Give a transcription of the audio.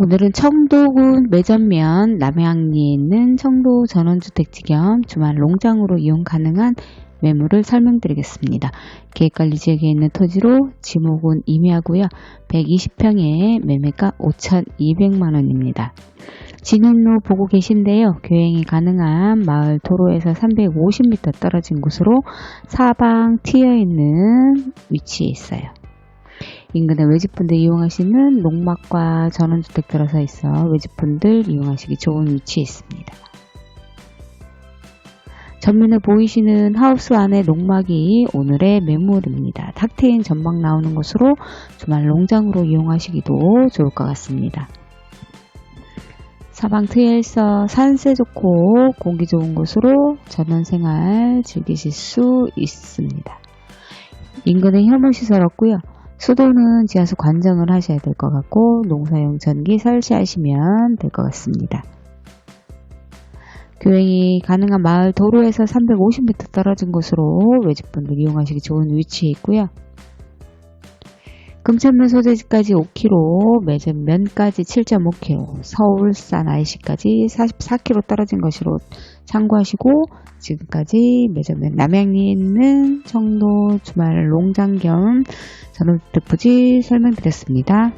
오늘은 청도군 매전면 남양리에 있는 청도 전원주택지 겸 주말 농장으로 이용 가능한 매물을 설명드리겠습니다. 계획관리 지역에 있는 토지로 지목은 임야고요. 120평에 매매가 5,200만원입니다. 진입로 보고 계신데요. 교행이 가능한 마을 도로에서 350m 떨어진 곳으로 사방 트여 있는 위치에 있어요. 인근의 외집분들 이용하시는 농막과 전원주택 들어서 있어 외집분들 이용하시기 좋은 위치에 있습니다. 전면에 보이시는 하우스 안의 농막이 오늘의 매물입니다. 탁 트인 전망 나오는 곳으로 주말 농장으로 이용하시기도 좋을 것 같습니다. 사방 트여있어 산세 좋고 공기 좋은 곳으로 전원 생활 즐기실 수 있습니다. 인근에 혐오시설 없고요. 수도는 지하수 관정을 하셔야 될 것 같고 농사용 전기 설치하시면 될 것 같습니다. 교행이 가능한 마을 도로에서 350m 떨어진 곳으로 외집분들 이용하시기 좋은 위치에 있고요. 금천면 소재지까지 5km, 매전면까지 7.5km, 서울산 IC까지 44km 떨어진 것으로 참고하시고 지금까지 매전면 남양리에 있는 청도 주말 농장 겸 전원주택 부지 설명드렸습니다.